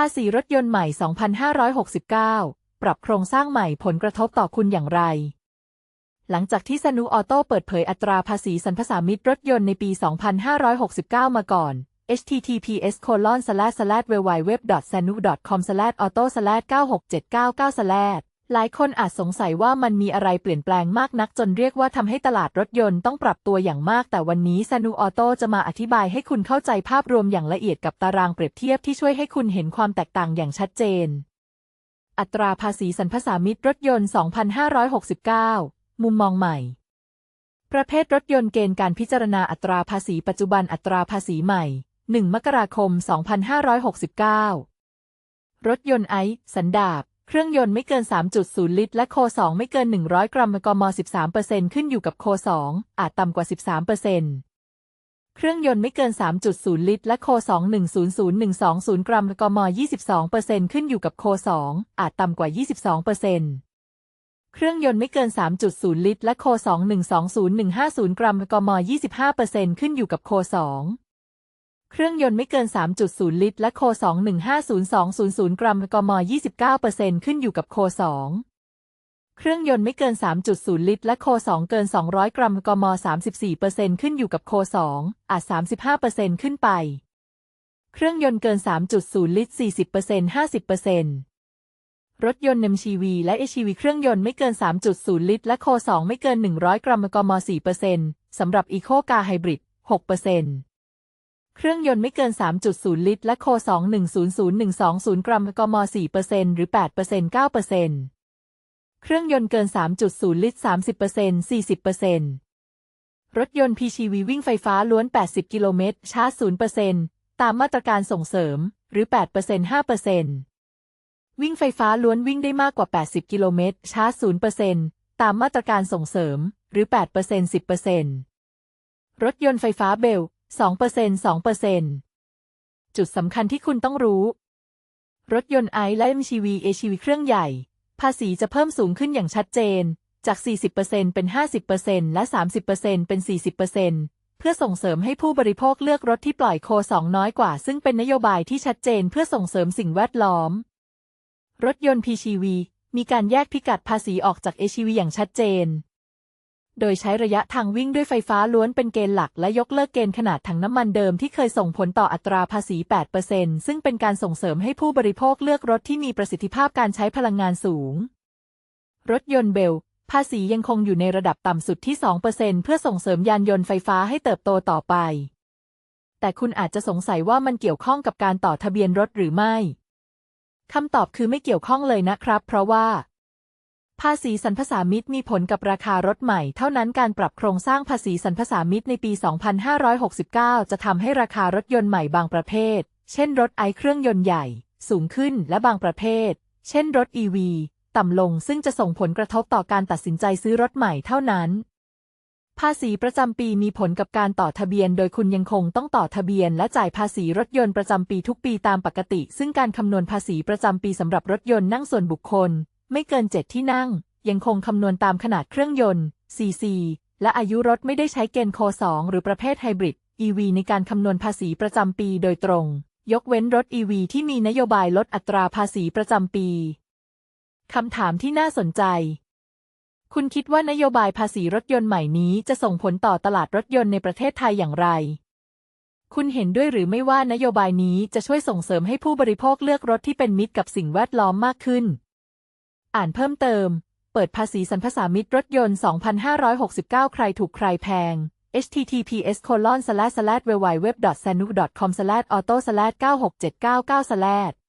ภาษีรถยนต์ใหม่ 2569 ปรับโครงสร้างใหม่ผลกระทบต่อคุณอย่างไร หลังจากที่สนุออโต้เปิดเผยอัตราภาษีสรรพสามิตรถยนต์ในปี 2569 มาก่อน https colon slash slash www sanu com slash auto slash 96799 slash หลายคนอาจสงสัยว่ามันมีอะไรเปลี่ยนแปลงมากนักจนเรียกว่าทำให้ตลาดรถยนต์ต้องปรับตัวอย่างมาก แต่วันนี้ซานูออโต้จะมาอธิบายให้คุณเข้าใจภาพรวมอย่างละเอียดกับตารางเปรียบเทียบที่ช่วยให้คุณเห็นความแตกต่างอย่างชัดเจน อัตราภาษีสรรพสามิตรถยนต์ 2569 มุมมองใหม่ ประเภทรถยนต์เกณฑ์การพิจารณาอัตราภาษีปัจจุบันอัตราภาษีใหม่ 1 มกราคม 2569 รถยนต์ไอซ์สันดาป เครื่องยนต์ไม่เกิน 3.0 ลิตร และโค 2 ไม่เกิน 100 กรัมกม13%ขึ้นอยู่กับโค 2 อาจต่ำกว่า 13%เครื่องยนต์ไม่เกิน 3.0 ลิตร และโค 2 100-120 กรัมกม22%ขึ้นอยู่กับโค 2 อาจต่ำกว่า 22%เครื่องยนต์ไม่เกิน 3.0 ลิตร และโค 2 120-150 กรัมกม25%ขึ้นอยู่กับโค 2 เครื่องยนต์ไม่เกิน 3.0 ลิตร และโค 2150200 กรัมกม 29%ขึ้นอยู่กับโค 2 เครื่องยนต์ไม่เกิน 3.0 ลิตร และโค 2 เกิน 200 กรัมกม 34%ขึ้นอยู่กับโค 2 อาจ 35%ขึ้นไป เครื่องยนต์เกิน 3.0 ลิตร 40% 50%รถยนต์ MCV และ HEV เครื่องยนต์ไม่เกิน 3.0 ลิตร และโค 2 ไม่เกิน 100 กรัมกม4%สำหรับ Eco Car Hybrid 6% เครื่องยนต์ไม่เกิน 3.0 ลิตร และโค 2100120 กรัมกม4%หรือ 8% 9%เครื่องยนต์เกิน 3.0 ลิตร 30% 40%รถยนต์ PHEV วิ่งไฟฟ้าล้วน 80 กิโลเมตรชาร์จ 0%ตามมาตรการส่งเสริม หรือ 8% 5%วิ่งไฟฟ้าล้วนวิ่งได้มากกว่า 80 กิโลเมตรชาร์จ 0%ตามมาตรการส่งเสริม หรือ 8% 10%รถยนต์ไฟฟ้าเบล 2% 2%จุดสำคัญที่คุณต้องรู้ รถยนต์ไอและ MCV ACV เครื่องใหญ่ ภาษีจะเพิ่มสูงขึ้นอย่างชัดเจน จาก 40%เป็น 50%และ 30%เป็น 40%เพื่อส่งเสริมให้ผู้บริโภคเลือกรถที่ปล่อยโคสองน้อยกว่า ซึ่งเป็นนโยบายที่ชัดเจนเพื่อส่งเสริมสิ่งแวดล้อม รถยนต์ PCV มีการแยกพิกัดภาษีออกจาก ACV อย่างชัดเจน โดยใช้ระยะทางวิ่งด้วยไฟฟ้าล้วนเป็นเกณฑ์หลักและยกเลิกเกณฑ์ขนาดถังน้ำมันเดิมที่เคยส่งผลต่ออัตราภาษี 8%ซึ่งเป็นการส่งเสริมให้ผู้บริโภคเลือกรถที่มีประสิทธิภาพการใช้พลังงานสูง รถยนต์เบล ภาษียังคงอยู่ในระดับต่ำสุดที่ 2%เพื่อส่งเสริมยานยนต์ไฟฟ้าให้เติบโตต่อไป แต่คุณอาจจะสงสัยว่ามันเกี่ยวข้องกับการต่อทะเบียนรถหรือไม่คำตอบคือไม่เกี่ยวข้องเลยนะครับ เพราะว่าาษีสรรพสามิตมีผลกับราคารถใหม่ เท่านั้นการปรับโครงสร้างภาษีสรรพสามิตในปี 2569 จะทำให้ราคารถยนต์ใหม่บางประเภท เช่นรถไอเครื่องยนต์ใหญ่ สูงขึ้นและบางประเภท เช่นรถ EV ต่ำลงซึ่งจะส่งผลกระทบต่อการตัดสินใจซื้อรถใหม่เท่านั้น ภาษีประจำปีมีผลกับการต่อทะเบียน โดยคุณยังคงต้องต่อทะเบียน และจ่ายภาษีรถยนต์ประจำปีทุกปีตามปกติ ซึ่งการคำนวณภาษีประจำปีสำหรับรถยนต์นั่งส่วนบุคคล ไม่เกิน7ที่นั่ง ยังคงคำนวณตามขนาดเครื่องยนต์ CC และอายุรถไม่ได้ใช้เกณฑ์โค 2 หรือประเภทไฮบริด EV ในการคำนวณภาษีประจำปีโดยตรง ยกเว้นรถ EV ที่มีนโยบายลดอัตราภาษีประจำปี คำถามที่น่าสนใจ คุณคิดว่านโยบายภาษีรถยนต์ใหม่นี้จะส่งผลต่อตลาดรถยนต์ในประเทศไทยอย่างไร คุณเห็นด้วยหรือไม่ว่านโยบายนี้จะช่วยส่งเสริมให้ผู้บริโภคเลือกรถที่เป็นมิตรกับสิ่งแวดล้อมมากขึ้น อ่านเพิ่มเติม เปิดภาษีสรรพสามิตรถยนต์ 2,569 ใครถูกใครแพง https colon slash slash www sanu com slash auto slash 96799 slash